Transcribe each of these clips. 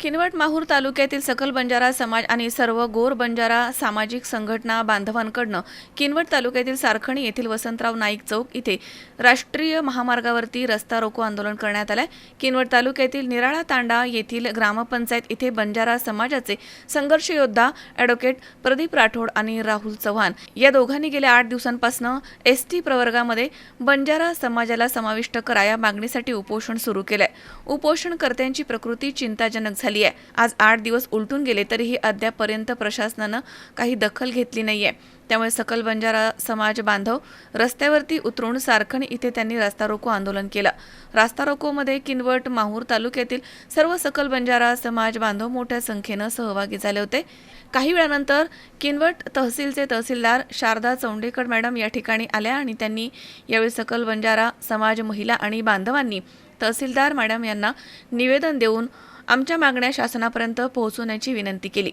किनवट माहूर तालुक्यातील सकल बंजारा समाज आणि सर्व गोर बंजारा सामाजिक संघटना बांधवांकडनं किनवट तालुक्यातील सारखणी येथील वसंतराव नाईक चौक इथे राष्ट्रीय महामार्गावरती रस्ता रोको आंदोलन करण्यात आलंय. किनवट तालुक्यातील निराळा तांडा येथील ग्रामपंचायत इथे बंजारा समाजाचे संघर्ष योद्धा ॲडव्होकेट प्रदीप राठोड आणि राहुल चव्हाण या दोघांनी गेल्या आठ दिवसांपासून एस टी प्रवर्गामध्ये बंजारा समाजाला समाविष्ट करा या मागणीसाठी उपोषण सुरू केलंय. उपोषणकर्त्यांची प्रकृती चिंताजनक झाली. आहे. आज आठ दिवस उलटून गेले तरीही अद्यापपर्यंत प्रशासनानं काही दखल घेतली नाहीये. त्यामुळे सकल बंजारा समाज बांधव रस्त्यावरती उतरून सारखणी इथे त्यांनी रास्ता रोको आंदोलन केलं. रास्ता रोकोमध्ये किनवट माहूर तालुक्यातील सर्व सकल बंजारा समाज बांधव मोठ्या संख्येनं सहभागी झाले होते. काही वेळानंतर किनवट तहसीलचे तहसीलदार शारदा चौंडेकर मॅडम या ठिकाणी आल्या आणि त्यांनी यावेळी सकल बंजारा समाज महिला आणि बांधवांनी तहसीलदार मॅडम यांना निवेदन देऊन आमच्या मागण्या शासनापर्यंत पोहोचवण्याची विनंती केली.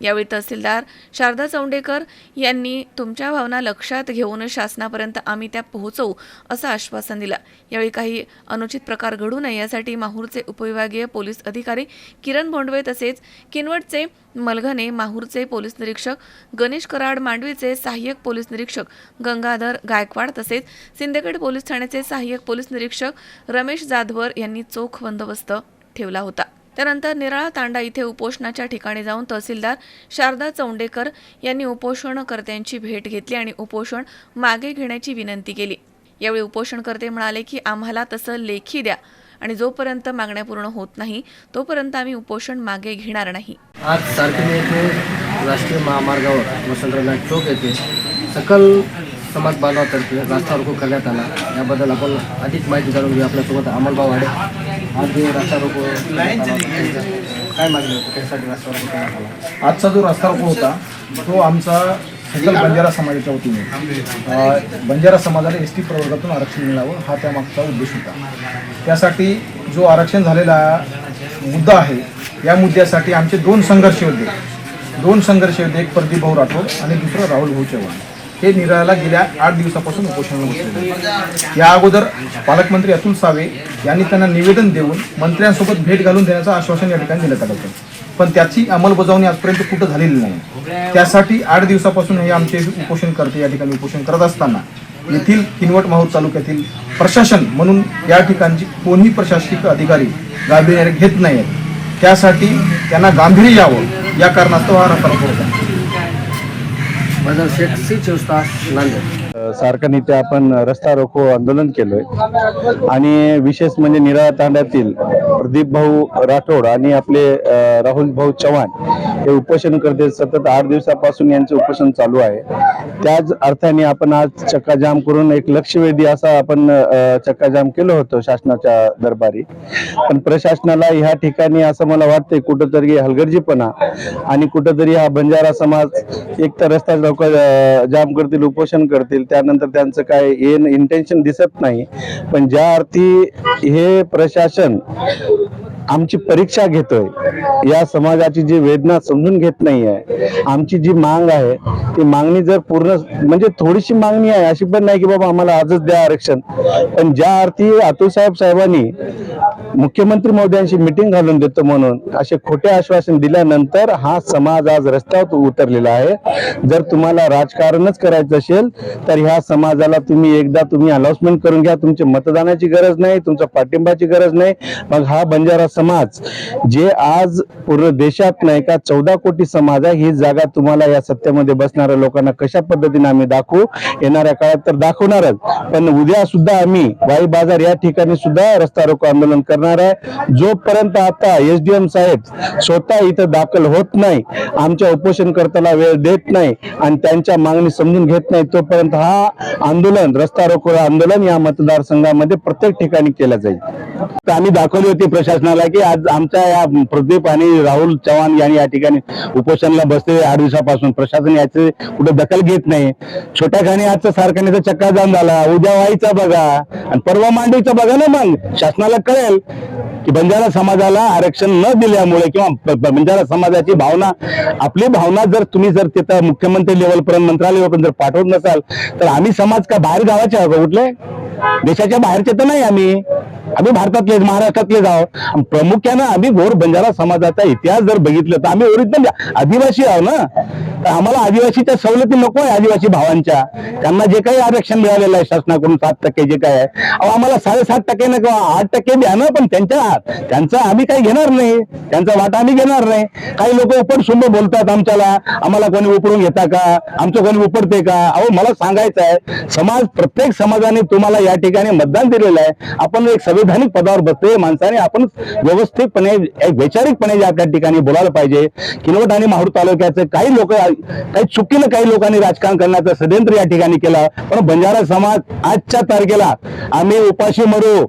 यावेळी तहसीलदार शारदा चौंडेकर यांनी तुमच्या भावना लक्षात घेऊन शासनापर्यंत आम्ही त्या पोहोचवू असं आश्वासन दिलं. यावेळी काही अनुचित प्रकार घडू नये यासाठी माहूरचे उपविभागीय पोलीस अधिकारी किरण भोंडवे तसेच किनवटचे मलघने माहूरचे पोलीस निरीक्षक गणेश कराड मांडवीचे सहाय्यक पोलीस निरीक्षक गंगाधर गायकवाड तसेच सिंदखेड पोलीस ठाण्याचे सहाय्यक पोलीस निरीक्षक रमेश जाधवर यांनी चोख बंदोबस्त ठेवला होता. त्यानंतर निराळा तांडा इथे उपोषणाच्या ठिकाणी जाऊन तहसीलदार शारदा चौंडेकर यांनी उपोषणकर्त्यांची भेट घेतली आणि उपोषण मागे घेण्याची विनंती केली. यावेळी उपोषणकर्ते म्हणाले की आम्हाला तसं लेखी द्या आणि जोपर्यंत मागण्या पूर्ण होत नाही तोपर्यंत आम्ही उपोषण मागे घेणार नाही. आज सारखी येथे राष्ट्रीय महामार्गावर वसंतराव चौक येथे सकल समाज बांधवातर्फे रास्ता रोको करण्यात आला. याबद्दल आपण अधिक माहिती जाणून घेऊ. आपल्यासोबत अमोल आज जे रास्ता रोको करण्यात आला होता, काय मागणी होती त्यासाठी रास्ता रोको करण्यात आला आजचा जो रस्ता रोको होता तो आमचा सकल बंजारा समाजाच्या वतीने. बंजारा समाजाला एस टी प्रवर्गातून आरक्षण मिळावं हा त्यामागचा उद्देश होता. त्यासाठी जो आरक्षण झालेला मुद्दा आहे या मुद्द्यासाठी आमचे दोन संघर्ष होते. दोन संघर्ष होते एक प्रदीप भाऊ राठोड आणि दुसरं राहुल भाऊ चव्हाण. हे निराळाला गेल्या आठ दिवसापासून उपोषणाला बसलेले. या अगोदर पालकमंत्री अतुल सावे यांनी त्यांना निवेदन देऊन मंत्र्यांसोबत भेट घालून देण्याचं आश्वासन या ठिकाणी देण्यात आलं होतं. पण त्याची अंमलबजावणी आजपर्यंत कुठं झालेली नाही. त्यासाठी आठ दिवसापासून हे आमचे उपोषण करते या ठिकाणी उपोषण करत असताना येथील किनवट माहूर तालुक्यातील प्रशासन म्हणून या ठिकाणची कोणीही प्रशासकीय अधिकारी गांभीर्याने घेत नाहीत. त्यासाठी त्यांना गांभीर्य यावं या कारणास्तव हा रस्ता होता बदल शेख सी चोवीस नांदेड. सारखं इथे आपण रस्ता रोको आंदोलन केलोय. आणि विशेष म्हणजे निराळा तांड्यातील प्रदीप भाऊ राठोड आणि आपले राहुल भाऊ चव्हाण हे उपोषण करते. सतत आठ दिवसापासून यांचे उपोषण चालू आहे. त्याच अर्थाने आपण आज चक्काजाम करून एक लक्षवेधी असा आपण चक्काजाम केलं होतं शासनाच्या दरबारी. पण प्रशासनाला ह्या ठिकाणी असं मला वाटतंय कुठंतरी हलगर्जीपणा आणि कुठंतरी हा बंजारा समाज एक तर रस्ता लोक जाम करतील उपोषण करतील. त्यानंतर त्यांचं काय येन इंटेन्शन दिसत नाही. पण ज्या अर्थी हे प्रशासन आमची परीक्षा घेतोय. या समाजाची जी वेदना समजून घेत नाही आहे आमची जी मांग आहे ती मागणी जर पूर्ण म्हणजे थोडीशी मागणी आहे अशी पण नाही की बाबा आम्हाला आजच द्या आरक्षण. पण ज्या अर्थी अतुल साहेब साहेबांनी मुख्यमंत्री मोदयांशी मिटिंग घालून देतो म्हणून असे खोटे आश्वासन दिल्यानंतर हा समाज आज रस्त्यावर उतरलेला आहे. जर तुम्हाला राजकारणच करायचं असेल तर ह्या समाजाला तुम्ही एकदा तुम्ही अनाउन्समेंट करून घ्या. तुमची मतदानाची गरज नाही तुमच्या पाठिंबाची गरज नाही. मग हा बंजारा समाज जे आज पूर्ण देशात नाही का चौदा कोटी समाज आहे ही जागा तुम्हाला या सत्तेमध्ये बसणाऱ्या लोकांना कशा पद्धतीने आम्ही दाखवू येणाऱ्या काळात तर दाखवणारच. पण उद्या सुद्धा आम्ही वाई बाजार या ठिकाणी सुद्धा रस्ता रोको आंदोलन करणार आहे. जोपर्यंत आता एस डी एम साहेब स्वतः इथं दाखल होत नाही आमच्या उपोषणकर्त्याला वेळ देत नाही आणि त्यांच्या मागणी समजून घेत नाही तोपर्यंत हा आंदोलन रस्ता रोको आंदोलन या मतदारसंघामध्ये प्रत्येक ठिकाणी केलं जाईल. तर आम्ही दाखवली होती प्रशासनाला झाला की आज आमच्या या प्रदीप आणि राहुल चव्हाण यांनी या ठिकाणी उपोषणाला बसले आठ दिवसापासून. प्रशासन याचे कुठे दखल घेत नाही. छोट्या खाणी आजचा कारखान्याचा चक्का जाम झाला. उद्या व्हायचा बघा. आणि परवा मांडवीचा बघा ना मग. शासनाला कळेल की बंजारा समाजाला आरक्षण न दिल्यामुळे किंवा बंजारा समाजाची भावना आपली भावना जर तुम्ही जर तिथं मुख्यमंत्री लेवलपर्यंत मंत्रालयापर्यंत जर पाठवत नसाल तर आम्ही समाज का बाहेर गावाचे आहोत कुठले? देशाच्या बाहेरचे तर नाही आम्ही. आम्ही भारतातले महाराष्ट्रातले आहोत प्रामुख्यानं आम्ही घोर बंजारा समाजाचा इतिहास जर बघितलं तर आम्ही ओरिजिनल म्हणजे आदिवासी आहोत ना. तर आम्हाला आदिवासीच्या सवलती नको आहे आदिवासी भावांच्या. त्यांना जे काही आरक्षण मिळालेलं आहे शासनाकडून सात टक्के जे काय आहे. अहो आम्हाला साडेसात टक्के ना किंवा आठ टक्के द्या ना पण त्यांच्या त्यांचा आम्ही काही घेणार नाही. त्यांचा वाटा आम्ही घेणार नाही. काही लोक उपडसुंब बोलतात आमच्याला. आम्हाला कोणी उपडून घेता का? आमचं कोणी उपडते का? अहो मला सांगायचं आहे समाज प्रत्येक समाजाने तुम्हाला या ठिकाणी मतदान दिलेलं आहे. आपण एक संविधानिक पदावर बसते माणसाने आपण व्यवस्थितपणे वैचारिकपणे जे आपल्या ठिकाणी बोलायला पाहिजे. किनवट आणि माहूर तालुक्याचे काही लोक काही चुकीनं काही लोकांनी राजकारण करण्याचं षडयंत्र या ठिकाणी केलं. पण बंजारा समाज आजच्या तारखेला आम्ही उपाशी मरू.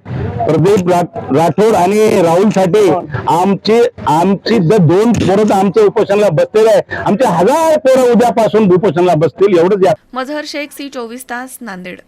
प्रदीप राठोड आणि राहुल साठे आमची आमची जर दोन पोरं आमच्या उपोषणाला बसतील आहे आमचे हजार पोरं उद्यापासून उपोषणाला बसतील. एवढंच या मजहर शेख सी चोवीस तास नांदेड.